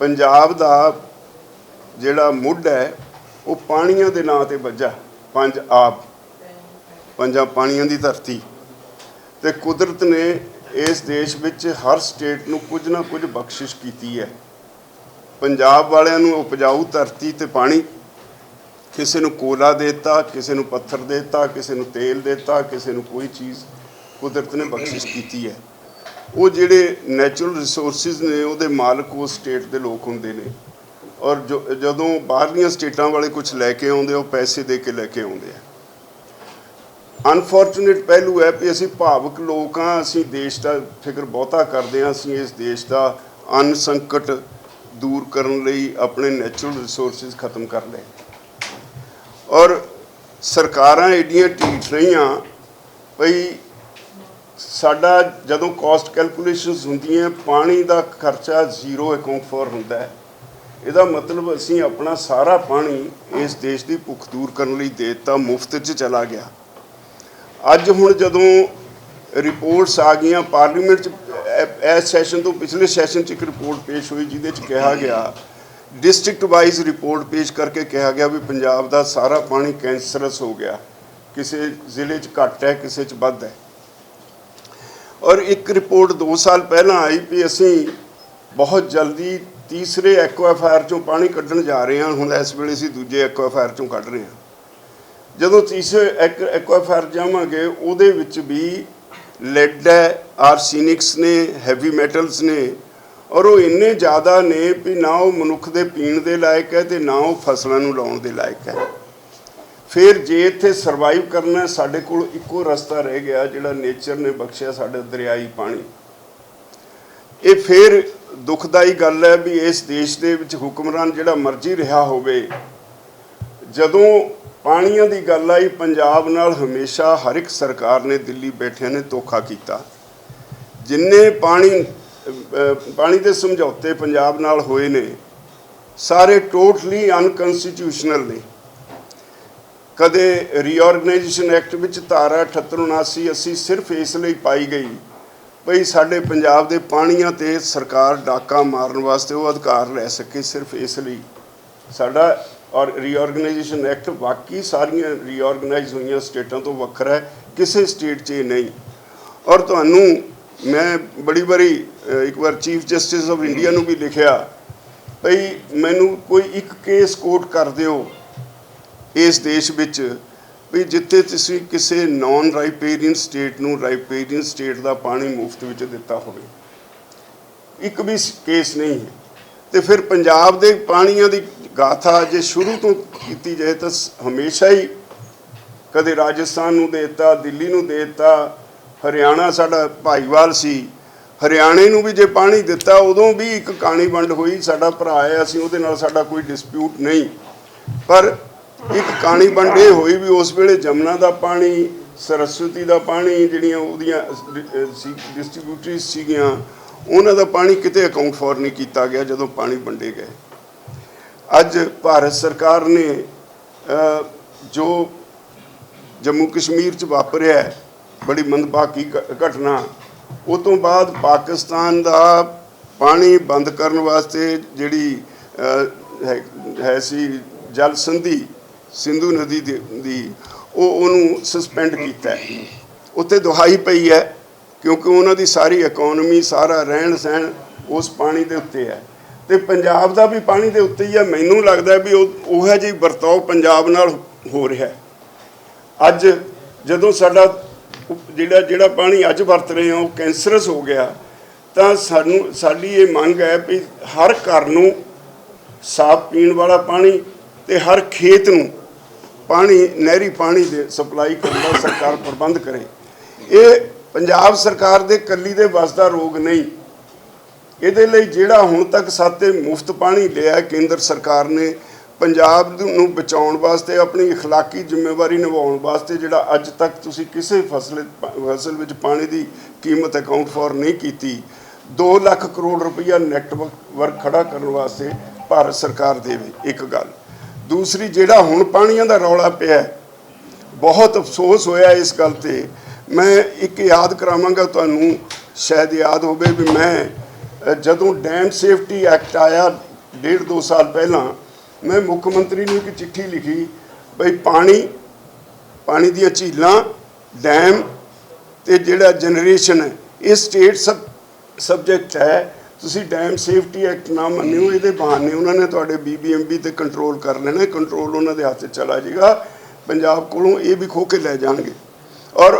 ਪੰਜਾਬ ਦਾ ਜਿਹੜਾ ਮੁੱਢ ਹੈ, ਉਹ ਪਾਣੀਆਂ ਦੇ ਨਾਂ ਤੇ ਵੱਜਾ, ਪੰਜ ਆਪ। ਪੰਜਾਂ ਪਾਣੀਆਂ ਦੀ ਧਰਤੀ। ਤੇ ਕੁਦਰਤ ਨੇ ਇਸ ਦੇਸ਼ ਵਿੱਚ ਹਰ ਸਟੇਟ ਨੂੰ ਕੁਝ ਨਾ ਕੁਝ ਬਖਸ਼ਿਸ਼ ਕੀਤੀ ਹੈ। ਪੰਜਾਬ ਵਾਲਿਆਂ ਨੂੰ ਉਪਜਾਊ ਧਰਤੀ ਤੇ ਪਾਣੀ, ਕਿਸੇ ਨੂੰ ਕੋਲਾ ਦੇਤਾ, ਕਿਸੇ ਨੂੰ ਪੱਥਰ ਦੇਤਾ, ਕਿਸੇ ਨੂੰ ਤੇਲ ਦੇਤਾ, ਕਿਸੇ ਨੂੰ ਕੋਈ ਚੀਜ਼ ਕੁਦਰਤ ਨੇ ਬਖਸ਼ਿਸ਼ ਕੀਤੀ ਹੈ। ਉਹ ਜਿਹੜੇ ਨੈਚੁਰਲ ਰਿਸੋਰਸਿਸ ਨੇ, ਉਹਦੇ ਮਾਲਕ ਉਹ ਸਟੇਟ ਦੇ ਲੋਕ ਹੁੰਦੇ ਨੇ। ਔਰ ਜੋ- ਜਦੋਂ ਬਾਹਰਲੀਆਂ ਸਟੇਟਾਂ ਵਾਲੇ ਕੁਝ ਲੈ ਕੇ ਆਉਂਦੇ ਉਹ ਪੈਸੇ ਦੇ ਕੇ ਲੈ ਕੇ ਆਉਂਦੇ ਆ। ਅਨਫੋਰਚੂਨੇਟ ਪਹਿਲੂ ਹੈ ਵੀ ਅਸੀਂ ਭਾਵਕ ਲੋਕ ਹਾਂ, ਅਸੀਂ ਦੇਸ਼ ਦਾ ਫਿਕਰ ਬਹੁਤਾ ਕਰਦੇ ਹਾਂ, ਅਸੀਂ ਇਸ ਦੇਸ਼ ਦਾ ਅੰਨ ਸੰਕਟ ਦੂਰ ਕਰਨ ਲਈ ਆਪਣੇ ਨੈਚੁਰਲ ਰਿਸੋਰਸਿਸ ਖਤਮ ਕਰ ਲਏ। ਔਰ ਸਰਕਾਰਾਂ ਏਡੀਆਂ ਢੀਠ ਰਹੀਆਂ, ਭਈ ਸਾਡਾ ਜਦੋਂ ਕਾਸਟ ਕੈਲਕੂਲੇਸ਼ਨਸ ਹੁੰਦੀਆਂ, ਪਾਣੀ ਦਾ ਖਰਚਾ ਜ਼ੀਰੋ ਅਕਾਊਂਟ ਫੋਰ ਹੁੰਦਾ ਹੈ। ਇਹਦਾ ਮਤਲਬ ਅਸੀਂ ਆਪਣਾ ਸਾਰਾ ਪਾਣੀ ਇਸ ਦੇਸ਼ ਦੀ ਭੁੱਖ ਦੂਰ ਕਰਨ ਲਈ ਦੇ ਦਿੱਤਾ, ਮੁਫਤ 'ਚ ਚਲਾ ਗਿਆ। ਅੱਜ ਹੁਣ ਜਦੋਂ ਰਿਪੋਰਟਸ ਆ ਗਈਆਂ ਪਾਰਲੀਮੈਂਟ 'ਚ ਇਸ ਸੈਸ਼ਨ ਤੋਂ ਪਿਛਲੇ ਸੈਸ਼ਨ 'ਚ ਇੱਕ ਰਿਪੋਰਟ ਪੇਸ਼ ਹੋਈ, ਜਿਹਦੇ 'ਚ ਕਿਹਾ ਗਿਆ ਡਿਸਟ੍ਰਿਕਟ ਵਾਈਜ਼ ਰਿਪੋਰਟ ਪੇਸ਼ ਕਰਕੇ ਕਿਹਾ ਗਿਆ ਵੀ ਪੰਜਾਬ ਦਾ ਸਾਰਾ ਪਾਣੀ ਕੈਂਸਰਸ ਹੋ ਗਿਆ। ਕਿਸੇ ਜ਼ਿਲ੍ਹੇ 'ਚ ਘੱਟ ਹੈ, ਕਿਸੇ 'ਚ ਵੱਧ ਹੈ। ਔਰ ਇੱਕ ਰਿਪੋਰਟ 2 ਸਾਲ ਪਹਿਲਾਂ ਆਈ ਵੀ ਅਸੀਂ ਬਹੁਤ ਜਲਦੀ ਤੀਸਰੇ ਐਕਵਾਫਾਇਰ ਚੋਂ ਪਾਣੀ ਕੱਢਣ ਜਾ ਰਹੇ ਹਾਂ। ਹੁਣ ਇਸ ਵੇਲੇ ਅਸੀਂ ਦੂਜੇ ਐਕਵਾਫਾਇਰ ਚੋਂ ਕੱਢ ਰਹੇ ਹਾਂ। ਜਦੋਂ ਤੀਸਰੇ ਐਕ- ਐਕਵਾਫਾਇਰ ਜਾਵਾਂਗੇ, ਉਹਦੇ ਵਿੱਚ ਵੀ ਲੈਡ ਹੈ ਆਰਸੈਨਿਕਸ ਨੇ ਹੈਵੀ ਮੈਟਲਸ ਨੇ ਔਰ ਉਹ ਇੰਨੇ ਜ਼ਿਆਦਾ ਨੇ ਵੀ ਨਾ ਉਹ ਮਨੁੱਖ ਦੇ ਪੀਣ ਦੇ ਲਾਇਕ ਹੈ ਤੇ ਨਾ ਉਹ ਫਸਲਾਂ ਨੂੰ ਲਾਉਣ ਦੇ ਲਾਇਕ ਹੈ। ਫਿਰ ਜੇ ਇੱਥੇ ਸਰਵਾਈਵ ਕਰਨਾ ਸਾਡੇ ਕੋਲ ਇੱਕੋ ਰਸਤਾ ਰਹਿ ਗਿਆ, ਜਿਹੜਾ ਨੇਚਰ ਨੇ ਬਖਸ਼ਿਆ ਸਾਡੇ ਦਰਿਆਈ ਪਾਣੀ। ਇਹ ਫਿਰ ਦੁਖਦਾਈ ਗੱਲ ਹੈ ਵੀ ਇਸ ਦੇਸ਼ ਦੇ ਵਿੱਚ ਹੁਕਮਰਾਨ ਜਿਹੜਾ ਮਰਜ਼ੀ ਰਿਹਾ ਹੋਵੇ, ਜਦੋਂ ਪਾਣੀਆਂ ਦੀ ਗੱਲ ਆਈ, ਪੰਜਾਬ ਨਾਲ ਹਮੇਸ਼ਾ ਹਰ ਇੱਕ ਸਰਕਾਰ ਨੇ ਦਿੱਲੀ ਬੈਠਿਆਂ ਨੇ ਧੋਖਾ ਕੀਤਾ। ਜਿੰਨੇ ਪਾਣੀ ਪਾਣੀ ਦੇ ਸਮਝੌਤੇ ਪੰਜਾਬ ਨਾਲ ਹੋਏ ਨੇ, ਸਾਰੇ ਟੋਟਲੀ ਅਨਕਨਸਟੀਟਿਊਸ਼ਨਲ ਨੇ। ਕਦੇ ਰੀਆਰਗੇਨਾਈਜੇਸ਼ਨ ਐਕਟ ਵਿੱਚ ਧਾਰਾ 7879 80 ਸਿਰਫ ਇਸ ਲਈ ਪਾਈ ਗਈ ਭਈ ਸਾਡੇ ਪੰਜਾਬ ਦੇ ਪਾਣੀਆਂ ਤੇ ਸਰਕਾਰ ਡਾਕਾ ਮਾਰਨ ਵਾਸਤੇ ਉਹ ਅਧਿਕਾਰ ਲੈ ਸਕੇ ਸਿਰਫ ਇਸ ਲਈ। ਸਾਡਾ ਔਰ ਰੀਆਰਗੇਨਾਈਜੇਸ਼ਨ ਐਕਟ ਬਾਕੀ ਸਾਰੀਆਂ ਰੀਆਰਗੇਨਾਈਜ਼ ਹੋਈਆਂ ਸਟੇਟਾਂ ਤੋਂ ਵੱਖਰਾ ਹੈ, ਕਿਸੇ ਸਟੇਟ 'ਚ ਇਹ ਨਹੀਂ। ਔਰ ਤੁਹਾਨੂੰ ਮੈਂ ਬੜੀ ਵਾਰੀ ਇੱਕ ਵਾਰ ਚੀਫ ਜਸਟਿਸ ਆਫ ਇੰਡੀਆ ਨੂੰ ਵੀ ਲਿਖਿਆ ਭਈ ਮੈਨੂੰ ਕੋਈ ਇੱਕ ਕੇਸ ਕੋਟ ਕਰ ਦਿਓ ਇਸ ਦੇਸ਼ ਵਿੱਚ ਵੀ ਜਿੱਥੇ ਤੁਸੀਂ ਕਿਸੇ ਨਾਨ ਰਾਈਪੇਰੀਅਨ ਸਟੇਟ ਨੂੰ ਰਾਈਪੇਰੀਅਨ ਸਟੇਟ ਦਾ ਪਾਣੀ ਮੁਫਤ ਵਿੱਚ ਦਿੱਤਾ ਹੋਵੇ। ਇੱਕ ਵੀ ਕੇਸ ਨਹੀਂ ਹੈ। ਤੇ ਫਿਰ ਪੰਜਾਬ ਦੇ ਪਾਣੀਆਂ ਦੀ ਗਾਥਾ ਜੇ ਸ਼ੁਰੂ ਤੋਂ ਕੀਤੀ ਜਾਏ ਤਾਂ ਸ- ਹਮੇਸ਼ਾ ਹੀ ਕਦੇ ਰਾਜਸਥਾਨ ਨੂੰ ਦੇ ਦਿੱਤਾ, ਦਿੱਲੀ ਨੂੰ ਦੇਤਾ, ਹਰਿਆਣਾ ਸਾਡਾ ਭਾਈਵਾਲ ਸੀ। ਹਰਿਆਣੇ ਨੂੰ ਵੀ ਜੇ ਪਾਣੀ ਦਿੱਤਾ, ਉਦੋਂ ਵੀ ਇੱਕ ਕਾਣੀ ਵੰਡ ਹੋਈ, ਸਾਡਾ ਭਰਾ ਹੈ ਅਸੀਂ ਉਹਦੇ ਨਾਲ ਸਾਡਾ ਕੋਈ ਡਿਸਪਿਊਟ ਨਹੀਂ। ਪਰ ਇੱਕ ਕਹਾਣੀ ਵੰਡ ਇਹ ਹੋਈ ਵੀ ਉਸ ਵੇਲੇ ਜਮਨਾ ਦਾ ਪਾਣੀ, ਸਰਸਵਤੀ ਦਾ ਪਾਣੀ ਜਿਹੜੀਆਂ ਉਹਦੀਆਂ ਡਿਸਟ੍ਰੀਬਿਊਟਰੀਜ਼ ਸੀਗੀਆਂ, ਉਹਨਾਂ ਦਾ ਪਾਣੀ ਕਿਤੇ ਅਕਾਊਂਟ ਫੋਰ ਨਹੀਂ ਕੀਤਾ ਗਿਆ ਜਦੋਂ ਪਾਣੀ ਵੰਡੇ ਗਏ। ਅੱਜ ਭਾਰਤ ਸਰਕਾਰ ਨੇ ਜੋ ਜੰਮੂ ਕਸ਼ਮੀਰ ਚ ਵਾਪਰਿਆ ਬੜੀ ਮੰਦਭਾਗੀ ਘਟਨਾ, ਉਹ ਤੋਂ ਬਾਅਦ ਪਾਕਿਸਤਾਨ ਦਾ ਪਾਣੀ ਬੰਦ ਕਰਨ ਵਾਸਤੇ ਜਿਹੜੀ ਹੈ- ਹੈ ਸੀ ਜਲ ਸੰਧੀ ਸਿੰਧੂ ਨਦੀ ਦੀ ਦੀ, ਉਹ ਉਹਨੂੰ ਸਸਪੈਂਡ ਕੀਤਾ ਹੈ। ਉੱਤੇ ਦੁਹਾਈ ਪਈ ਹੈ, ਕਿਉਂਕਿ ਉਹਨਾਂ ਦੀ ਸਾਰੀ ਇਕਨੋਮੀ ਸਾਰਾ ਰਹਿਣ ਸਹਿਣ ਉਸ ਪਾਣੀ ਦੇ ਉੱਤੇ ਹੈ। ਤੇ ਪੰਜਾਬ ਦਾ ਵੀ ਪਾਣੀ ਦੇ ਉੱਤੇ ਹੀ ਹੈ। ਮੈਨੂੰ ਲੱਗਦਾ ਵੀ ਉਹ ਉਹ ਜਿਹੀ ਵਰਤਾਓ ਪੰਜਾਬ ਨਾਲ ਹੋ ਰਿਹਾ ਅੱਜ ਜਦੋਂ ਸਾਡਾ ਜਿਹੜਾ ਜਿਹੜਾ ਪਾਣੀ ਅੱਜ ਵਰਤ ਰਹੇ ਹਾਂ, ਉਹ ਕੈਂਸਰਸ ਹੋ ਗਿਆ, ਤਾਂ ਸਾਨੂੰ, ਸਾਡੀ ਇਹ ਮੰਗ ਹੈ ਵੀ ਹਰ ਘਰ ਨੂੰ ਸਾਫ਼ ਪੀਣ ਵਾਲਾ ਪਾਣੀ ਤੇ ਹਰ ਖੇਤ ਨੂੰ ਪਾਣੀ ਨਹਿਰੀ ਪਾਣੀ ਦੇ ਸਪਲਾਈ ਕਰਨ ਦਾ ਸਰਕਾਰ ਪ੍ਰਬੰਧ ਕਰੇ ਇਹ ਪੰਜਾਬ ਸਰਕਾਰ ਦੇ ਕੱਲੀ ਦੇ ਵੱਸ ਦਾ ਰੋਗ ਨਹੀਂ ਇਹਦੇ ਲਈ ਜਿਹੜਾ ਹੁਣ ਤੱਕ ਸਾਤੇ ਮੁਫਤ ਪਾਣੀ ਲਿਆ ਕੇਂਦਰ ਸਰਕਾਰ ਨੇ ਪੰਜਾਬ ਨੂੰ ਬਚਾਉਣ ਵਾਸਤੇ ਆਪਣੀ اخلاقی ਜ਼ਿੰਮੇਵਾਰੀ ਨਿਭਾਉਣ ਵਾਸਤੇ ਜਿਹੜਾ ਅੱਜ ਤੱਕ ਤੁਸੀਂ ਕਿਸੇ ਫਸਲ ਫਸਲ ਵਿੱਚ ਪਾਣੀ ਦੀ ਕੀਮਤ ਅਕਾਊਂਟ ਫੋਰ ਨਹੀਂ ਕੀਤੀ 2 ਲੱਖ ਕਰੋੜ ਰੁਪਈਆ ਨੈਟਵਰਕ ਵਰਕ ਖੜਾ ਕਰਨ ਵਾਸਤੇ ਭਾਰਤ ਸਰਕਾਰ ਦੇਵੇ ਇੱਕ ਗੱਲ ਦੂਸਰੀ ਜਿਹੜਾ ਹੁਣ ਪਾਣੀਆਂ ਦਾ ਰੌਲਾ ਪਿਆ ਬਹੁਤ ਅਫਸੋਸ ਹੋਇਆ ਇਸ ਗੱਲ ਤੇ। ਮੈਂ ਇੱਕ ਯਾਦ ਕਰਾਵਾਂਗਾ ਤੁਹਾਨੂੰ, ਸ਼ਾਇਦ ਯਾਦ ਹੋਵੇ ਵੀ ਮੈਂ ਜਦੋਂ ਡੈਮ ਸੇਫਟੀ ਐਕਟ ਆਇਆ ਡੇਢ ਦੋ ਸਾਲ ਪਹਿਲਾਂ, ਮੈਂ ਮੁੱਖ ਮੰਤਰੀ ਨੂੰ ਇੱਕ ਚਿੱਠੀ ਲਿਖੀ ਬਈ ਪਾਣੀ ਪਾਣੀ ਦੀਆਂ ਝੀਲਾਂ ਡੈਮ ਤੇ ਜਿਹੜਾ ਜਨਰੇਸ਼ਨ ਹੈ, ਇਹ ਸਟੇਟ ਸਬ ਸਬਜੈਕਟ ਹੈ। ਤੁਸੀਂ ਡੈਮ ਸੇਫਟੀ ਐਕਟ ਨਾ ਮੰਨਿਓ, ਇਹਦੇ ਬਹਾਨੇ ਉਹਨਾਂ ਨੇ ਤੁਹਾਡੇ ਬੀਬੀਐਮਬੀ ਤੇ ਕੰਟਰੋਲ ਕਰ ਲੈਣਾ ਕੰਟਰੋਲ ਉਹਨਾਂ ਦੇ ਹੱਥ ਚਲਾ ਜਾਏਗਾ, ਪੰਜਾਬ ਕੋਲੋਂ ਇਹ ਵੀ ਖੋ ਕੇ ਲੈ ਜਾਣਗੇ। ਔਰ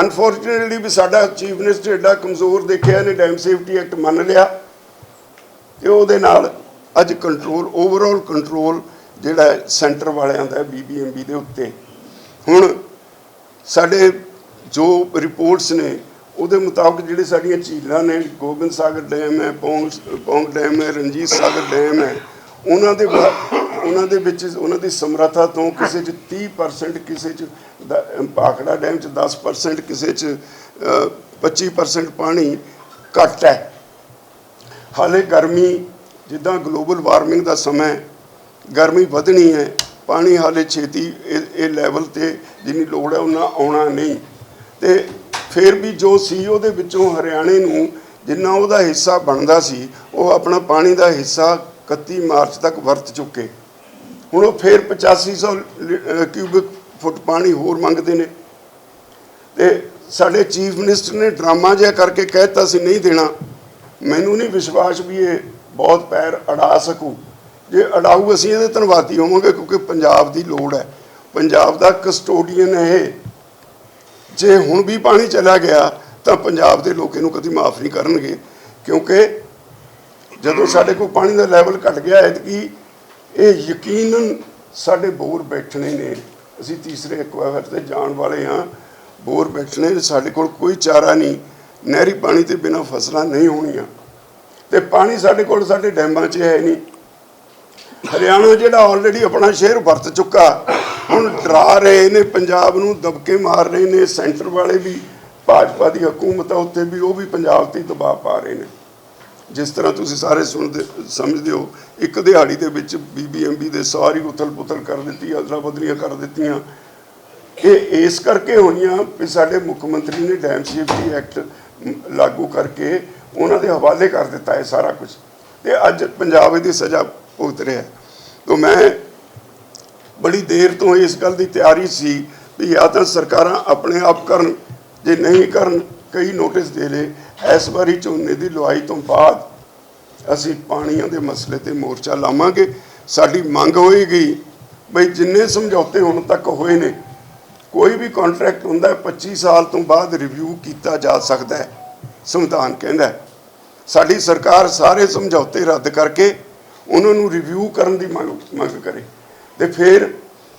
ਅਨਫੋਰਚੂਨੇਟਲੀ ਵੀ ਸਾਡਾ ਚੀਫ ਮਿਨਿਸਟਰ ਐਡਾ ਕਮਜ਼ੋਰ ਦੇਖਿਆ ਨੇ ਡੈਮ ਸੇਫਟੀ ਐਕਟ ਮੰਨ ਲਿਆ, ਤੇ ਉਹਦੇ ਨਾਲ ਅੱਜ ਕੰਟਰੋਲ ਓਵਰਆਲ ਕੰਟਰੋਲ ਜਿਹੜਾ ਸੈਂਟਰ ਵਾਲਿਆਂ ਦਾ ਬੀਬੀਐਮਬੀ ਦੇ ਉੱਤੇ। ਹੁਣ ਸਾਡੇ ਜੋ ਰਿਪੋਰਟਸ ਨੇ ਉਹਦੇ ਮੁਤਾਬਕ ਜਿਹੜੇ ਸਾਡੀਆਂ ਝੀਲਾਂ ਨੇ ਗੋਬਿੰਦ ਸਾਗਰ ਡੈਮ ਹੈ ਪੌਂਗ ਪੌਂਗ ਡੈਮ ਹੈ ਰਣਜੀਤ ਸਾਗਰ ਡੈਮ ਹੈ ਉਹਨਾਂ ਦੇ ਉਹਨਾਂ ਦੇ ਵਿੱਚ ਉਹਨਾਂ ਦੀ ਸਮਰੱਥਾ ਤੋਂ ਕਿਸੇ 'ਚ 30% ਕਿਸੇ 'ਚ ਦ- ਭਾਖੜਾ ਡੈਮ 'ਚ 10% ਕਿਸੇ 'ਚ ਅ, 25% ਪਾਣੀ ਘੱਟ ਹੈ। ਹਾਲੇ ਗਰਮੀ ਜਿੱਦਾਂ ਗਲੋਬਲ ਵਾਰਮਿੰਗ ਦਾ ਸਮਾਂ ਗਰਮੀ ਵਧਣੀ ਹੈ ਪਾਣੀ ਹਾਲੇ ਛੇਤੀ ਇਹ ਇਹ ਲੈਵਲ ਤੇ ਜਿੰਨੀ ਲੋੜ ਹੈ ਉਹਨਾਂ ਆਉਣਾ ਨਹੀਂ। ਤੇ ਫਿਰ ਵੀ ਜੋ ਸੀ ਉਹਦੇ ਵਿੱਚੋਂ ਹਰਿਆਣੇ ਨੂੰ ਜਿੰਨਾ ਉਹਦਾ ਹਿੱਸਾ ਬਣਦਾ ਸੀ, ਉਹ ਆਪਣਾ ਪਾਣੀ ਦਾ ਹਿੱਸਾ 31 ਮਾਰਚ ਤੱਕ ਵਰਤ ਚੁੱਕੇ। ਹੁਣ ਉਹ ਫਿਰ 8500 ਲੀ- ਅਹ ਕਿਊਬਿਕ ਫੁੱਟ ਪਾਣੀ ਹੋਰ ਮੰਗਦੇ ਨੇ। ਤੇ ਸਾਡੇ ਚੀਫ ਮਿਨਿਸਟਰ ਨੇ ਡਰਾਮਾ ਜਿਹਾ ਕਰਕੇ ਕਹਿਤਾ ਸੀ, ਨਹੀਂ ਦੇਣਾ। ਮੈਨੂੰ ਨਹੀਂ ਵਿਸ਼ਵਾਸ ਵੀ ਇਹ ਬਹੁਤ ਪੈਰ ਅੜਾ ਸਕੂ। ਜੇ ਅੜਾਊ ਅਸੀਂ ਇਹਦੇ ਧੰਨਵਾਦੀ ਹੋਵਾਂਗੇ ਕਿਉਂਕਿ ਪੰਜਾਬ ਦੀ ਲੋੜ ਹੈ। ਪੰਜਾਬ ਦਾ ਕਸਟੋਡੀਅਨ ਹੈ ਇਹ। ਜੇ ਹੁਣ ਵੀ ਪਾਣੀ ਚਲਾ ਗਿਆ, ਤਾਂ ਪੰਜਾਬ ਦੇ ਲੋਕ ਇਹਨੂੰ ਕਦੀ ਮਾਫ ਨਹੀਂ ਕਰਨਗੇ। ਕਿਉਂਕਿ ਜਦੋਂ ਸਾਡੇ ਕੋਲ ਪਾਣੀ ਦਾ ਲੈਵਲ ਘਟ ਗਿਆ ਹੈ ਕਿ ਇਹ ਯਕੀਨਨ ਸਾਡੇ ਬੋਰ ਬੈਠਣੇ ਨੇ। ਅਸੀਂ ਤੀਸਰੇ ਐਕਵਾਫਰ ਤੇ ਜਾਣ ਵਾਲੇ ਹਾਂ। ਬੋਰ ਬੈਠਣੇ ਸਾਡੇ ਕੋਲ ਕੋਈ ਚਾਰਾ ਨਹੀਂ। ਨਹਿਰੀ ਪਾਣੀ ਤੇ ਬਿਨਾਂ ਫਸਲਾਂ ਨਹੀਂ ਹੋਣੀਆਂ। ਤੇ ਪਾਣੀ ਸਾਡੇ ਕੋਲ ਸਾਡੇ ਡੈਮਾਂ 'ਚ ਹੈ ਨਹੀਂ। ਹਰਿਆਣਾ ਜਿਹੜਾ ਆਲਰੇਡੀ ਆਪਣਾ ਸ਼ੇਅਰ ਵਰਤ ਚੁੱਕਾ, ਹੁਣ ਡਰਾ ਰਹੇ ਨੇ, ਪੰਜਾਬ ਨੂੰ ਦਬਕੇ ਮਾਰ ਰਹੇ ਨੇ, ਸੈਂਟਰ ਵਾਲੇ ਵੀ, ਭਾਜਪਾ ਦੀ ਹਕੂਮਤ ਆ, ਉੱਥੇ ਵੀ ਉਹ ਵੀ ਪੰਜਾਬ ਤੇ ਦਬਾਅ ਪਾ ਰਹੇ ਨੇ। ਜਿਸ ਤਰ੍ਹਾਂ ਤੁਸੀਂ ਸਾਰੇ ਸੁਣਦੇ, ਸਮਝਦੇ ਹੋ, ਇੱਕ ਦਿਹਾੜੀ ਦੇ ਵਿੱਚ ਬੀਬੀਐਮਬੀ ਦੇ ਸਾਰੀ ਉਥਲ-ਪੁਥਲ ਕਰ ਦਿੱਤੀ ਅਦਲਾ ਬਦਲੀਆਂ ਕਰ ਦਿੱਤੀਆਂ। ਇਹ, ਇਸ ਕਰਕੇ ਹੋਈਆਂ ਵੀ ਸਾਡੇ ਮੁੱਖ ਮੰਤਰੀ ਨੇ ਡੈਮ ਸੇਫਟੀ ਐਕਟ ਲਾਗੂ ਕਰਕੇ ਉਹਨਾਂ ਦੇ ਹਵਾਲੇ ਕਰ ਦਿੱਤਾ ਹੈ ਸਾਰਾ ਕੁਝ ਤੇ ਅੱਜ ਪੰਜਾਬ ਇਹਦੀ ਸਜ਼ਾ ਭੁਗਤ ਰਿਹਾ। ਹੈ। ਮੈਂ ਬੜੀ ਦੇਰ ਤੋਂ ਇਸ ਗੱਲ ਦੀ ਤਿਆਰੀ ਸੀ ਵੀ ਜਾਂ ਤਾਂ ਸਰਕਾਰਾਂ ਆਪਣੇ ਆਪ ਕਰਨ, ਜੇ ਨਹੀਂ ਕਰਨ, ਕਈ ਨੋਟਿਸ ਦੇ ਲੇ ਇਸ ਵਾਰੀ ਝੋਨੇ ਦੀ ਲੁਆਈ ਤੋਂ ਬਾਅਦ ਅਸੀਂ ਪਾਣੀਆਂ ਦੇ ਮਸਲੇ ਤੇ ਮੋਰਚਾ ਲਾਵਾਂਗੇ। ਸਾਡੀ ਮੰਗ ਹੋਏਗੀ ਬਈ ਜਿੰਨੇ ਸਮਝੌਤੇ ਹੁਣ ਤੱਕ ਹੋਏ ਨੇ, ਕੋਈ ਵੀ ਕੰਟਰੈਕਟ ਹੁੰਦਾ ਹੈ 25 ਸਾਲ ਤੋਂ ਬਾਅਦ ਰਿਵਿਊ ਕੀਤਾ ਜਾ ਸਕਦਾ ਹੈ। ਸੰਵਿਧਾਨ ਕਹਿੰਦਾ ਸਾਡੀ ਸਰਕਾਰ ਸਾਰੇ ਸਮਝੌਤੇ ਰੱਦ ਕਰਕੇ ਉਹਨਾਂ ਨੂੰ ਰਿਵਿਊ ਕਰਨ ਦੀ ਮੰਗ ਮੰਗ ਕਰੇ। ਤੇ ਫਿਰ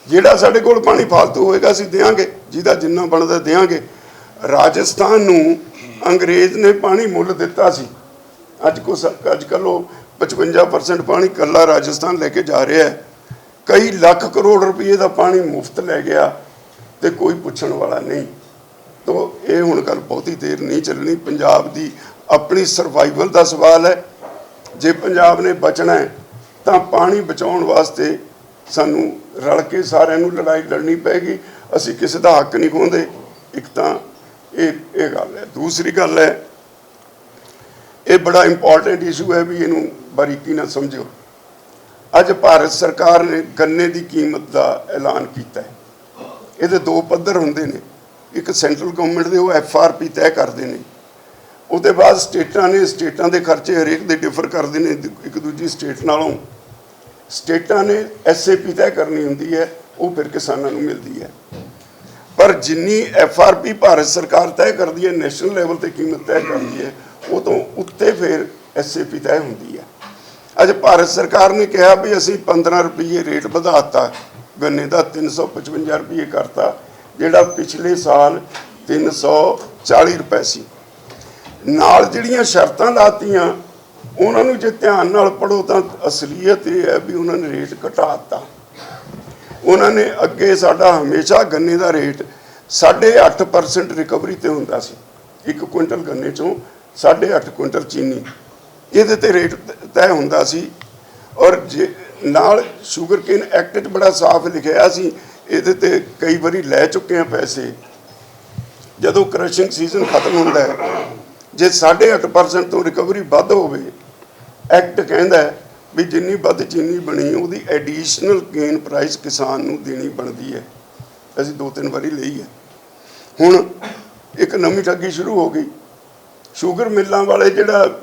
ਜਿਹੜਾ ਸਾਡੇ ਕੋਲ ਪਾਣੀ ਫालतू ਹੋਏਗਾ, ਅਸੀਂ ਦੇਵਾਂਗੇ ਜਿਹਦਾ ਜਿੰਨਾ ਬਣਦਾ ਦੇਵਾਂਗੇ ਰਾਜਸਥਾਨ ਨੂੰ ਅੰਗਰੇਜ਼ ਨੇ ਪਾਣੀ ਮੁੱਲ ਦਿੱਤਾ ਸੀ। ਅੱਜ ਕੋ ਅੱਜ ਕੱਲ੍ਹ ਉਹ 55% ਪਾਣੀ ਕੱਲਾ ਰਾਜਸਥਾਨ ਲੈ ਕੇ ਜਾ ਰਿਹਾ ਹੈ। ਕਈ ਲੱਖ ਕਰੋੜ ਰੁਪਏ ਦਾ ਪਾਣੀ ਮੁਫਤ ਲੈ ਗਿਆ ਤੇ ਕੋਈ ਪੁੱਛਣ ਵਾਲਾ ਨਹੀਂ। ਤੋ ਇਹ ਹੁਣ ਗੱਲ ਬਹੁਤੀ ਦੇਰ ਨਹੀਂ ਚੱਲਣੀ। ਪੰਜਾਬ ਦੀ ਆਪਣੀ ਸਰਵਾਈਵਲ ਦਾ ਸਵਾਲ ਹੈ। ਜੇ ਪੰਜਾਬ ਨੇ ਬਚਣਾ ਹੈ ਤਾਂ ਪਾਣੀ ਬਚਾਉਣ ਵਾਸਤੇ ਸਾਨੂੰ ਰਲ ਕੇ ਸਾਰਿਆਂ ਨੂੰ ਲੜਾਈ ਲੜਨੀ ਪੈਗੀ ਅਸੀਂ ਕਿਸੇ ਦਾ ਹੱਕ ਨਹੀਂ ਖੋਹਦੇ ਇੱਕ ਤਾਂ ਇਹ ਇਹ ਗੱਲ ਹੈ। ਦੂਸਰੀ ਗੱਲ ਹੈ, ਇਹ ਬੜਾ ਇੰਪੋਰਟੈਂਟ ਇਸ਼ੂ ਹੈ ਵੀ ਇਹਨੂੰ ਬਾਰੀਕੀ ਨਾਲ ਸਮਝੋ। ਅੱਜ ਭਾਰਤ ਸਰਕਾਰ ਨੇ ਗੰਨੇ ਦੀ ਕੀਮਤ ਦਾ ਐਲਾਨ ਕੀਤਾ ਹੈ। ਇਹਦੇ ਦੋ ਪੱਧਰ ਹੁੰਦੇ ਨੇ। ਇੱਕ ਸੈਂਟਰਲ ਗਵਰਨਮੈਂਟ ਦੇ, ਉਹ ਐਫ ਆਰ ਪੀ ਤੈਅ ਕਰਦੇ ਨੇ। ਉਹਦੇ ਬਾਅਦ ਸਟੇਟਾਂ ਨੇ, ਸਟੇਟਾਂ ਦੇ ਖਰਚੇ ਹਰੇਕ ਦੇ ਡਿਫਰ ਕਰਦੇ ਨੇ, ਇੱਕ ਦੂਜੀ ਸਟੇਟ ਨਾਲੋਂ। ਸਟੇਟਾਂ ਨੇ ਐਸਏਪੀ ਤੈਅ ਕਰਨੀ ਹੁੰਦੀ ਹੈ, ਉਹ ਫਿਰ ਕਿਸਾਨਾਂ ਨੂੰ ਮਿਲਦੀ ਹੈ। ਪਰ ਜਿੰਨੀ ਐਫ ਆਰ ਪੀ ਭਾਰਤ ਸਰਕਾਰ ਤੈਅ ਕਰਦੀ ਹੈ ਨੈਸ਼ਨਲ ਲੈਵਲ ਤੇ ਕੀਮਤ ਤੈਅ ਕਰਦੀ ਹੈ, ਉਹ ਤੋਂ ਉੱਤੇ ਫਿਰ ਐਸਏਪੀ ਤੈਅ ਹੁੰਦੀ ਹੈ। ਅੱਜ ਭਾਰਤ ਸਰਕਾਰ ਨੇ ਕਿਹਾ ਵੀ ਅਸੀਂ 15 ਰੁਪਏ ਰੇਟ ਵਧਾਤਾ, ਗੰਨੇ ਦਾ 355 ਰੁਪਏ ਕਰਤਾ, ਜਿਹੜਾ ਪਿਛਲੇ ਸਾਲ 340 ਰੁਪਏ ਸੀ। ਨਾਲ ਜਿਹੜੀਆਂ ਸ਼ਰਤਾਂ ਲਾਤੀਆਂ, ਉਹਨਾਂ ਨੂੰ ਜੇ ਧਿਆਨ ਨਾਲ ਪੜੋ ਤਾਂ ਅਸਲੀਅਤ ਇਹ ਹੈ ਵੀ ਉਹਨਾਂ ਨੇ ਰੇਟ ਘਟਾਤਾ ਉਹਨਾਂ ਨੇ ਅੱਗੇ ਸਾਡਾ ਹਮੇਸ਼ਾ ਗੰਨੇ ਦਾ ਰੇਟ 8.5% ਰਿਕਵਰੀ ਤੇ ਹੁੰਦਾ ਸੀ। ਇੱਕ ਕੁਇੰਟਲ ਗੰਨੇ ਚੋਂ 8.5 ਕੁਇੰਟਲ ਚੀਨੀ। ਇਹਦੇ ਤੇ ਰੇਟ ਤੈਅ ਹੁੰਦਾ ਸੀ। ਔਰ ਜੇ ਨਾਲ ਸ਼ੂਗਰਕੇਨ ਐਕਟ 'ਚ ਬੜਾ ਸਾਫ਼ ਲਿਖਿਆ ਸੀ, ਇਹਦੇ ਤੇ ਕਈ ਵਾਰੀ ਲੈ ਚੁੱਕੇ ਆ ਪੈਸੇ। ਜਦੋਂ ਕ੍ਰਸ਼ਿੰਗ ਸੀਜ਼ਨ ਖਤਮ ਹੁੰਦਾ ਹੈ ਜੇ 8.5% ਤੋਂ ਰਿਕਵਰੀ ਵੱਧ ਹੋਵੇ ਐਕਟ ਕਹਿੰਦਾ ਵੀ ਜਿੰਨੀ ਵੱਧ ਚੀਨੀ ਬਣੀ, ਉਹਦੀ ਐਡੀਸ਼ਨਲ ਗੇਨ ਪ੍ਰਾਈਸ ਕਿਸਾਨ ਨੂੰ ਦੇਣੀ ਬਣਦੀ ਹੈ। ਅਸੀਂ ਦੋ ਤਿੰਨ ਵਾਰੀ ਲਈ ਹੈ। ਹੁਣ ਇੱਕ ਨਵੀਂ ਠੱਗੀ ਸ਼ੁਰੂ ਹੋ ਗਈ। ਸ਼ੂਗਰ ਮਿੱਲਾਂ ਵਾਲੇ ਜਿਹੜਾ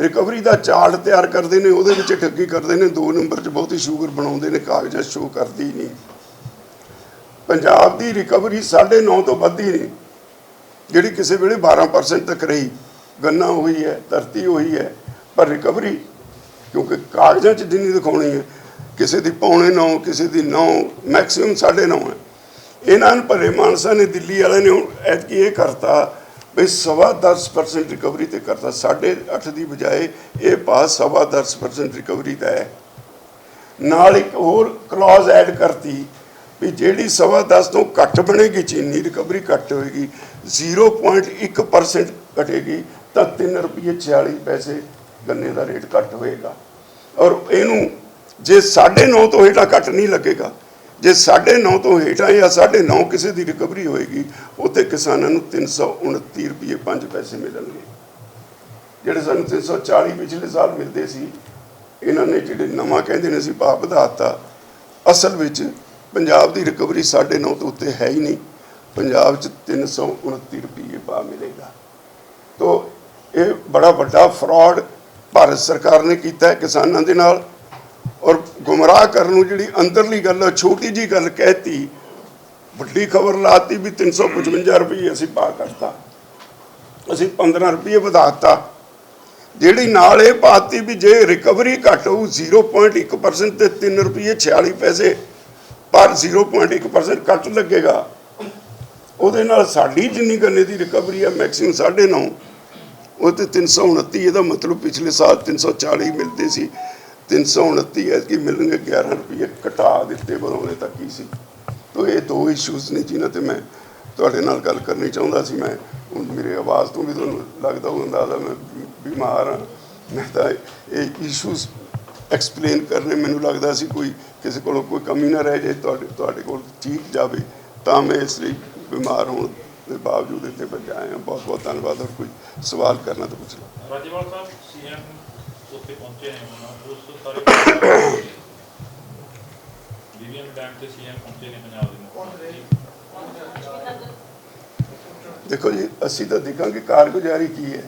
ਰਿਕਵਰੀ ਦਾ ਚਾਰਟ ਤਿਆਰ ਕਰਦੇ ਨੇ, ਉਹਦੇ ਵਿੱਚ ਠੱਗੀ ਕਰਦੇ ਨੇ, ਦੋ ਨੰਬਰ 'ਚ ਬਹੁਤੀ ਸ਼ੂਗਰ ਬਣਾਉਂਦੇ ਨੇ ਕਾਗਜ਼ਾਂ ਸ਼ੋ ਕਰਦੀ ਨਹੀਂ। ਪੰਜਾਬ ਦੀ ਰਿਕਵਰੀ 9.5 ਤੋਂ ਵੱਧ ਹੀ ਨਹੀਂ, ਜਿਹੜੀ ਕਿਸੇ ਵੇਲੇ 12% ਤੱਕ ਰਹੀ। ਗੰਨਾ ਹੋਈ ਹੈ, ਧਰਤੀ ਹੋਈ ਹੈ, ਪਰ ਰਿਕਵਰੀ ਕਿਉਂਕਿ ਕਾਗਜ਼ਾਂ 'ਚ ਜਿੰਨੀ ਦਿਖਾਉਣੀ ਹੈ, ਕਿਸੇ ਦੀ ਪੌਣੇ 9 ਕਿਸੇ ਦੀ 9 ਮੈਕਸਿਮਮ 9.5 ਹੈ। ਇਹਨਾਂ ਨੂੰ ਭਰੇ ਮਾਨਸਾ ਨੇ, ਦਿੱਲੀ ਵਾਲਿਆਂ ਨੇ ਹੁਣ ਐਤਕੀ ਇਹ ਕਰਤਾ ਵੀ ਸਵਾ 10% ਰਿਕਵਰੀ ਤੇ ਕਰਤਾ। 8.5 ਦੀ ਬਜਾਏ ਇਹ ਪਾਸ ਸਵਾ 10% ਰਿਕਵਰੀ ਦਾ ਹੈ। ਨਾਲ ਇੱਕ ਹੋਰ ਕਲੌਜ਼ ਐਡ ਕਰਤੀ ਵੀ ਜਿਹੜੀ ਸਵਾ 10 ਤੋਂ ਘੱਟ ਬਣੇਗੀ, ਚੀਨੀ ਰਿਕਵਰੀ ਘੱਟ ਹੋਏਗੀ 0.1% ਘਟੇਗੀ ਤਾਂ 3 ਰੁਪਏ 46 ਪੈਸੇ ਗੰਨੇ ਦਾ ਰੇਟ ਘੱਟ ਹੋਏਗਾ। ਔਰ ਇਹਨੂੰ ਜੇ 9.5 ਤੋਂ ਹੇਠਾਂ ਘੱਟ ਨਹੀਂ ਲੱਗੇਗਾ, ਜੇ 9.5 ਤੋਂ ਹੇਠਾਂ ਜਾਂ 9.5 ਕਿਸੇ ਦੀ ਰਿਕਵਰੀ ਹੋਏਗੀ ਉੱਤੇ ਕਿਸਾਨਾਂ ਨੂੰ 329 ਰੁਪਏ 5 ਪੈਸੇ ਮਿਲਣਗੇ। ਜਿਹੜੇ ਸਾਨੂੰ 340 ਪਿਛਲੇ ਸਾਲ ਮਿਲਦੇ ਸੀ, ਇਹਨਾਂ ਨੇ ਜਿਹੜੇ ਨਵਾਂ ਕਹਿੰਦੇ ਨੇ ਅਸੀਂ ਭਾਅ ਵਧਾਤਾ ਅਸਲ ਵਿੱਚ ਪੰਜਾਬ ਦੀ ਰਿਕਵਰੀ 9.5 ਤੋਂ ਉੱਤੇ ਹੈ ਹੀ ਨਹੀਂ। ਪੰਜਾਬ 'ਚ 329 ਰੁਪਏ ਭਾਅ ਮਿਲੇਗਾ। ਤੋ ਇਹ ਬੜਾ ਵੱਡਾ ਫਰਾਡ ਭਾਰਤ ਸਰਕਾਰ ਨੇ ਕੀਤਾ ਹੈ ਕਿਸਾਨਾਂ ਦੇ ਨਾਲ। ਔਰ ਗੁੰਮਰਾਹ ਕਰਨ ਨੂੰ ਜਿਹੜੀ ਅੰਦਰਲੀ ਗੱਲ ਛੋਟੀ ਜੀ ਗੱਲ ਕਹਿਤੀ, ਵੱਡੀ ਖਬਰ ਲਾਤੀ ਵੀ 355 ਰੁਪਏ ਅਸੀਂ ਪਾ ਕਰਤਾ। ਅਸੀਂ 15 ਰੁਪਏ ਵਧਾਤਾ ਜਿਹੜੀ ਨਾਲ ਇਹ ਪਾਤੀ ਵੀ ਜੇ ਰਿਕਵਰੀ ਘੱਟ ਹੋਊ 0.1% ਤੇ 3 ਰੁਪਏ 46 ਪੈਸੇ, ਪਰ 0.1% ਕੱਟ ਲੱਗੇਗਾ। ਉਹਦੇ ਨਾਲ ਸਾਡੀ ਜਿੰਨੀ ਗੰਨੇ ਦੀ ਰਿਕਵਰੀ ਆ ਮੈਕਸਿਮਮ 9.5 ਉਹ ਤੇ 329 ਇਹਦਾ ਮਤਲਬ ਪਿਛਲੇ ਸਾਲ 340 ਮਿਲਦੇ ਸੀ। 329 ਐਤਕੀ ਮਿਲਣਗੇ 11 ਰੁਪਏ ਘਟਾ ਦਿੱਤੇ ਬਣਾਉਣੇ ਤੱਕ ਹੀ ਸੀ। ਤੋ ਇਹ ਦੋ ਇਸ਼ੂਜ਼ ਨੇ ਜਿਨ੍ਹਾਂ ਤੇ ਮੈਂ ਤੁਹਾਡੇ ਨਾਲ ਗੱਲ ਕਰਨੀ ਚਾਹੁੰਦਾ ਸੀ। ਮੈਂ ਹੁਣ ਮੇਰੇ ਆਵਾਜ਼ ਤੋਂ ਵੀ ਤੁਹਾਨੂੰ ਲੱਗਦਾ ਹੋਊ ਅੰਦਾਜ਼ਾ ਮੈਂ ਬਿਮਾਰ ਹਾਂ। ਮੈਂ ਤਾਂ ਇਹ ਇਸ਼ੂਜ਼ ਐਕਸਪਲੇਨ ਕਰਨੇ ਮੈਨੂੰ ਲੱਗਦਾ ਸੀ ਕੋਈ ਕਿਸੇ ਕੋਲੋਂ ਕੋਈ ਕਮੀ ਨਾ ਰਹਿ ਜਾਏ। ਤੁਹਾਡੇ ਤੁਹਾਡੇ ਕੋਲ ਠੀਕ ਜਾਵੇ ਤਾਂ ਮੈਂ ਇਸ ਲਈ ਬਿਮਾਰ ਹੋਣ ਦੇ ਬਾਵਜੂਦ ਇੱਥੇ ਬੱਜਾ ਆਇਆ ਬਹੁਤ ਬਹੁਤ ਧੰਨਵਾਦ। ਔਰ ਕੋਈ ਸਵਾਲ ਕਰਨਾ ਤਾਂ ਪੁੱਛ ਲਓ। ਰਾਜੇਵਾਲ ਸਾਹਿਬ ਸੀਐਮ ਉੱਥੇ ਪਹੁੰਚੇ ਨੇ ਹੁਣ ਉਸ ਸਾਰੇ ਵਿਲੀਅਮ ਡੈਮ ਤੇ ਸੀਐਮ ਪਹੁੰਚੇ ਨੇ ਪੰਜਾਬ ਦੇ ਮੁੱਖ ਦੇਖੋ ਜੀ ਅਸੀਂ ਤਾਂ ਦੇਖਾਂਗੇ ਕਾਰਗੁਜ਼ਾਰੀ ਕੀ ਹੈ।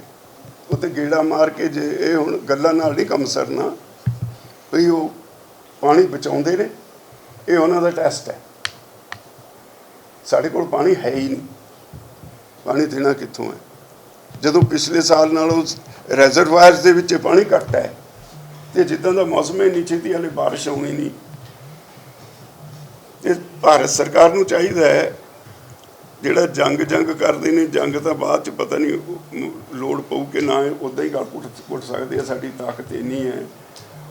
ਉੱਤੇ ਗੇੜਾ ਮਾਰ ਕੇ ਜੇ ਇਹ ਹੁਣ ਗੱਲਾਂ ਨਾਲ ਨਹੀਂ ਕੰਮ ਸਰਨਾ ਵੀ ਉਹ ਪਾਣੀ ਬਚਾਉਂਦੇ ਨੇ। ਇਹ ਉਹਨਾਂ ਦਾ ਟੈਸਟ ਹੈ। ਸਾਡੇ ਕੋਲ ਪਾਣੀ ਹੈ ਹੀ ਨਹੀਂ। ਪਾਣੀ ਦੇਣਾ ਕਿੱਥੋਂ ਹੈ? ਜਦੋਂ ਪਿਛਲੇ ਸਾਲ ਨਾਲੋਂ ਰਿਜ਼ਰਵਾਇਰਸ ਦੇ ਵਿੱਚ ਪਾਣੀ ਘੱਟ ਹੈ, ਤੇ ਜਿੱਦਾਂ ਦਾ ਮੌਸਮ ਹੈ, ਨੀਚੇ ਦੀ ਹਲੇ ਬਾਰਿਸ਼ ਆਉਣੀ ਨਹੀਂ। ਤੇ ਭਾਰਤ ਸਰਕਾਰ ਨੂੰ ਚਾਹੀਦਾ ਹੈ, ਜਿਹੜਾ ਜੰਗ ਜੰਗ ਕਰਦੇ ਨੇ, ਜੰਗ ਤਾਂ ਬਾਅਦ ਚ ਪਤਾ ਨਹੀਂ ਲੋੜ ਪਊ ਕਿ ਨਾ ਉਦਾਂ ਹੀ ਗੱਲ ਘੁੱਟ ਘੁੱਟ ਸਕਦੇ ਆ, ਸਾਡੀ ਤਾਕਤ ਇੰਨੀ ਹੈ।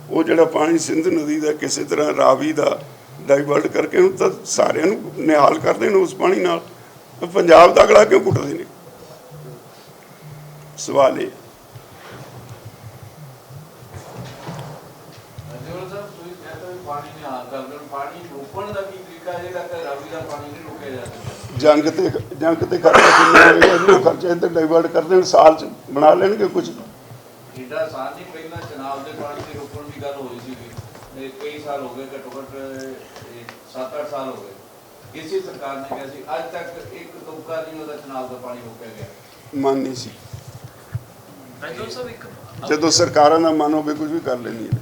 ਉਹ ਜਿਹੜਾ ਪਾਣੀ ਸਿੰਧ ਨਦੀ ਦਾ, ਕਿਸੇ ਤਰ੍ਹਾਂ ਰਾਵੀ ਦਾ ਡਾਈਵਰਟ ਕਰਕੇ, ਉਹ ਤਾਂ ਸਾਰਿਆਂ ਨੂੰ ਨਿਹਾਲ ਕਰਦੇ ਨੇ ਉਸ ਪਾਣੀ ਨਾਲ। ਪੰਜਾਬ ਦਾ ਅਗਲਾ ਕਿਉਂ ਘੁੱਟਦੇ ਨੇ ਸਵਾਲ ਇਹ ਜੰਗ ਤੇ ਜੰਗ ਤੇ ਖਰਚਾ ਕਿੰਨਾ ਹੋਏਗਾ ਇਹਨੂੰ ਖਰਚਾ ਇੱਧਰ ਡਾਈਵਰਟ ਕਰ ਦੇਣ ਸਾਲ ਚ ਬਣਾ ਲੈਣਗੇ ਕੁਝ ਜਿਹੜਾ ਆਸਾਨ ਨਹੀਂ ਪਹਿਲਾਂ ਚਨਾਬ ਦੇ ਪਾਣੀ ਦੇ ਰੋਕਣ ਦੀ ਗੱਲ ਹੋਈ ਸੀ ਕਈ ਸਾਲ ਹੋ ਗਏ ਘੱਟੋ ਘੱਟ 7-8 ਸਾਲ ਹੋ ਗਏ। ਕਿਸੇ ਸਰਕਾਰ ਨੇ ਕਿਹਾ ਸੀ ਅੱਜ ਤੱਕ ਇੱਕ ਟੋਕਾ ਨਹੀਂ ਉਹਦਾ ਚਨਾਬ ਦਾ ਪਾਣੀ ਰੋਕਿਆ ਗਿਆ। ਮਨ ਨਹੀਂ ਸੀ। ਰਾਜੂ ਸਾਹਿਬ ਇੱਕ ਜਦੋਂ ਸਰਕਾਰਾਂ ਦਾ ਮਨ ਹੋਵੇ ਕੁਝ ਵੀ ਕਰ ਲੈਂਦੀਆਂ ਨੇ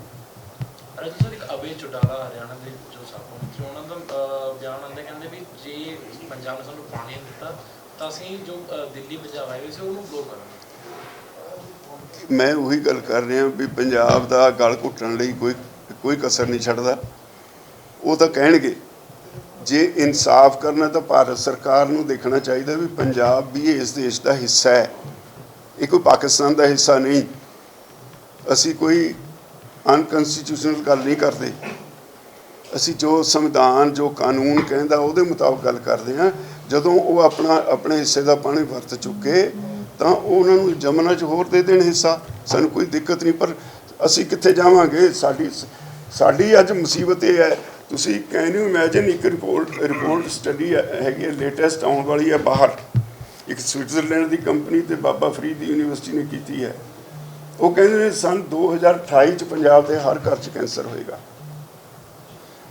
ਰਾਜੂ ਸਾਹਿਬ ਇੱਕ ਅਬੇ ਚੁਟਾਲਾ ਹਰਿਆਣਾ ਦੇ ਜੋ ਸਾਬਕਾ ਮੰਤਰੀ ਉਹਨਾਂ ਦਾ ਅਹ, ਬਿਆਨ ਆਉਂਦੇ ਕਹਿੰਦੇ ਵੀ ਜੇ ਪੰਜਾਬ ਨੇ ਸਾਨੂੰ ਪਾਣੀ ਨਹੀਂ ਦਿੱਤਾ ਤਾਂ ਅਸੀਂ ਜੋ ਅਹ, ਦਿੱਲੀ ਪੰਜਾਬ ਆਏ ਹੋਏ ਸੀ ਉਹਨੂੰ ਬਲੌਕ ਕਰਾਂਗੇ। ਮੈਂ ਉਹੀ ਗੱਲ ਕਰ ਰਿਹਾ ਵੀ ਪੰਜਾਬ ਦਾ ਗਲ ਘੁੱਟਣ ਲਈ ਕੋਈ ਕੋਈ ਕਸਰ ਨਹੀਂ ਛੱਡਦਾ। ਉਹ ਤਾਂ ਕਹਿਣਗੇ। ਜੇ ਇਨਸਾਫ ਕਰਨਾ ਤਾਂ ਭਾਰਤ ਸਰਕਾਰ ਨੂੰ ਦੇਖਣਾ ਚਾਹੀਦਾ ਵੀ ਪੰਜਾਬ ਵੀ ਇਸ ਦੇਸ਼ ਦਾ ਹਿੱਸਾ ਹੈ। ਇਹ ਕੋਈ ਪਾਕਿਸਤਾਨ ਦਾ ਹਿੱਸਾ ਨਹੀਂ। ਅਸੀਂ ਕੋਈ ਅਨਕਨਸਟੀਟਿਊਸ਼ਨਲ ਗੱਲ ਨਹੀਂ ਕਰਦੇ। ਅਸੀਂ ਜੋ ਸੰਵਿਧਾਨ, ਜੋ ਕਾਨੂੰਨ ਕਹਿੰਦਾ ਉਹਦੇ ਮੁਤਾਬਕ ਗੱਲ ਕਰਦੇ ਹਾਂ। ਜਦੋਂ ਉਹ ਆਪਣਾ, ਆਪਣੇ ਹਿੱਸੇ ਦਾ ਪਾਣੀ ਵਰਤ ਚੁੱਕੇ, ਤਾਂ ਉਹ ਉਹਨਾਂ ਨੂੰ ਜਮਨਾ 'ਚ ਹੋਰ ਦੇ ਦੇਣ ਹਿੱਸਾ। ਸਾਨੂੰ ਕੋਈ ਦਿੱਕਤ ਨਹੀਂ, ਪਰ ਅਸੀਂ ਕਿੱਥੇ ਜਾਵਾਂਗੇ? ਸਾਡੀ ਸਾਡੀ ਅੱਜ ਮੁਸੀਬਤ ਇਹ ਹੈ ਤੁਸੀਂ ਕੈਨ ਯੂ ਇਮੇਜਿਨ ਇੱਕ ਰਿਪੋਰਟ ਰਿਪੋਰਟ ਸਟੱਡੀ ਹੈਗੀ ਹੈ ਲੇਟੈਸਟ ਆਉਣ ਵਾਲੀ ਹੈ ਬਾਹਰ। ਇੱਕ ਸਵਿਟਜ਼ਰਲੈਂਡ ਦੀ ਕੰਪਨੀ ਤੇ ਬਾਬਾ ਫਰੀਦ ਦੀ ਯੂਨੀਵਰਸਿਟੀ ਨੇ ਕੀਤੀ ਹੈ। ਉਹ ਕਹਿੰਦੇ ਨੇ ਸਨ 2028 ਚ ਪੰਜਾਬ ਦੇ ਹਰ ਘਰ ਚ ਕੈਂਸਰ ਹੋਏਗਾ।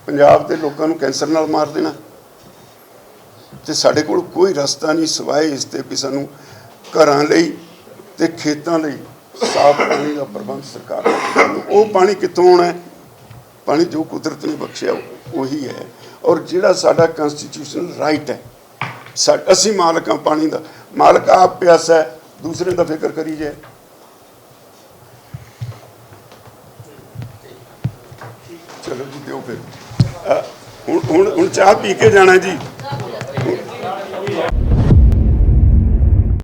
ਪੰਜਾਬ ਦੇ ਲੋਕਾਂ ਨੂੰ ਕੈਂਸਰ ਨਾਲ ਮਾਰ ਦੇਣਾ। ਤੇ ਸਾਡੇ ਕੋਲ ਕੋਈ ਰਸਤਾ ਨਹੀਂ ਸਿਵਾਏ ਇਸ ਤੇ ਵੀ ਸਾਨੂੰ ਘਰਾਂ ਲਈ ਤੇ ਖੇਤਾਂ ਲਈ ਸਾਫ਼ ਪਾਣੀ ਦਾ ਪ੍ਰਬੰਧ ਸਰਕਾਰ ਉਹ ਪਾਣੀ ਕਿੱਥੋਂ ਆਉਣਾ ਹੈ? ਪਾਣੀ ਜੋ ਕੁਦਰਤ ਨੇ ਬਖਸ਼ਿਆ, ਉਹੀ ਹੈ। ਔਰ ਜਿਹੜਾ ਸਾਡਾ ਕਨਸਟੀਟਿਊਸ਼ਨਲ ਰਾਈਟ ਹੈ, ਸਾ- ਅਸੀਂ ਮਾਲਕ ਹਾਂ ਪਾਣੀ ਦਾ। ਮਾਲਕ ਆਪ ਪਿਆਸਾ ਹੈ, ਦੂਸਰੇ ਦਾ ਫਿਕਰ ਕਰੀ ਜਾਏ। ਚਲੋ ਜੀ, ਦਿਓ ਫਿਰ। ਹੁਣ ਹੁਣ ਹੁਣ ਚਾਹ ਪੀ ਕੇ ਜਾਣਾ ਜੀ।